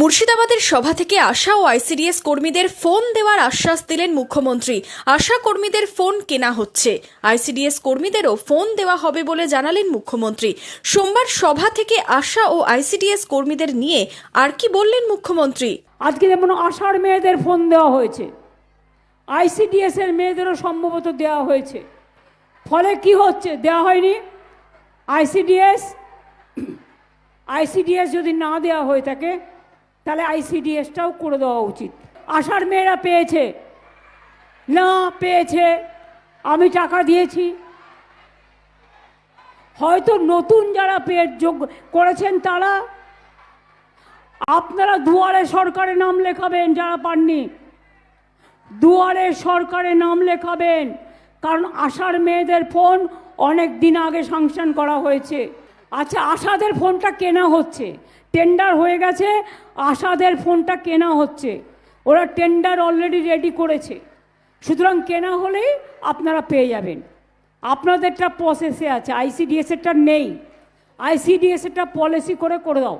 মুর্শিদাবাদের সভা থেকে আশা ও আইসিডিএস কর্মীদের ফোন দেওয়ার আশ্বাস দিলেন মুখ্যমন্ত্রী। আশা কর্মীদের ফোন কেনা হচ্ছে। আইসিডিএস কর্মীদেরও ফোন দেওয়া হবে বলে জানালেন মুখ্যমন্ত্রী। সোমবার সভা থেকে আশা ও আইসিডিএস কর্মীদের নিয়ে আর কি বললেন মুখ্যমন্ত্রী? আজকে যেমন আশার মেয়েদের ফোন দেওয়া হয়েছে, আইসিডিএস এর মেয়েদেরও সম্ভবত দেওয়া হয়েছে। ফলে কি হচ্ছে, দেওয়া হয়নি। আইসিডিএস আইসিডিএস যদি না দেওয়া হয়ে থাকে তাহলে আইসিডিএসটাও করে দেওয়া উচিত। আষাঢ় মেয়েরা পেয়েছে। না, পেয়েছে। আমি টাকা দিয়েছি। হয়তো নতুন যারা পেয়ে যোগ্য করেছেন তারা, আপনারা দুয়ারে সরকারে নাম লেখাবেন যারা পাননি। দুয়ারে সরকারে নাম লেখাবেন। কারণ আশার মেয়েদের ফোন অনেক দিন আগে সাংশন করা হয়েছে। আচ্ছা আশাদের ফোনটা কেনা হচ্ছে। টেন্ডার হয়ে গেছে, আশাদের ফোনটা কেনা হচ্ছে। ওরা টেন্ডার অলরেডি রেডি করেছে। সুতরাং কেনা হলেই আপনারা পেয়ে যাবেন। আপনাদেরটা প্রসেসে আছে। আইসিডিএসেরটা নেই। আইসিডিএসেরটা পলিসি করে করে দাও।